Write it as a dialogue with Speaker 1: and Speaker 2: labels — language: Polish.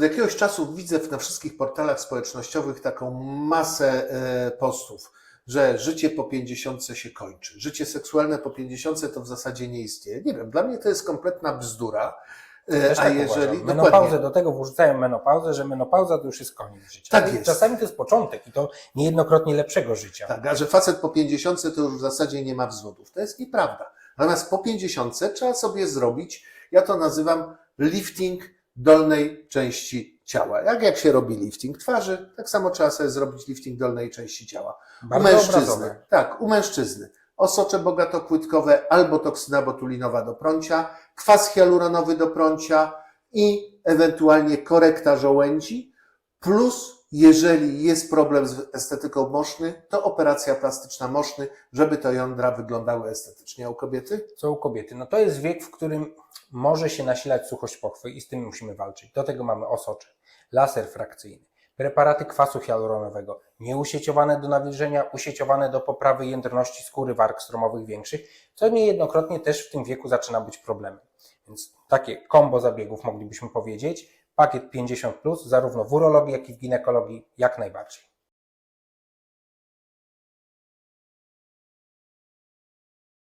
Speaker 1: Od jakiegoś czasu widzę na wszystkich portalach społecznościowych taką masę e, postów, że życie po 50 się kończy. Życie seksualne po 50 to w zasadzie nie istnieje. Nie wiem, dla mnie to jest kompletna bzdura. E,
Speaker 2: Też
Speaker 1: A
Speaker 2: tak
Speaker 1: jeżeli.
Speaker 2: uważam.
Speaker 1: Dokładnie.
Speaker 2: Menopauzę do tego wrzucają menopauzę, że menopauza to już jest koniec życia.
Speaker 1: Tak jest.
Speaker 2: Czasami to jest początek i to niejednokrotnie lepszego życia.
Speaker 1: Tak, a że facet po 50 to już w zasadzie nie ma wzwodów. To jest nieprawda. Natomiast po 50 trzeba sobie zrobić, ja to nazywam lifting dolnej części ciała. Jak, jak się robi lifting twarzy, tak samo trzeba sobie zrobić lifting dolnej części ciała. U
Speaker 2: Bardzo
Speaker 1: mężczyzny.
Speaker 2: obrazowe.
Speaker 1: Tak, u mężczyzny. Osocze bogatopłytkowe albo toksyna botulinowa do prącia, kwas hialuronowy do prącia i ewentualnie korekta żołędzi, plus jeżeli jest problem z estetyką moszny, to operacja plastyczna moszny, żeby te jądra wyglądały estetycznie. A u kobiety?
Speaker 2: Co u kobiety? No to jest wiek, w którym może się nasilać suchość pochwy i z tym musimy walczyć. Do tego mamy osocze, laser frakcyjny, preparaty kwasu hialuronowego, nieusieciowane do nawilżenia, usieciowane do poprawy jędrności skóry warg stromowych większych, co niejednokrotnie też w tym wieku zaczyna być problemem. Więc takie kombo zabiegów moglibyśmy powiedzieć. Pakiet 50, zarówno w urologii, jak i w ginekologii, jak najbardziej.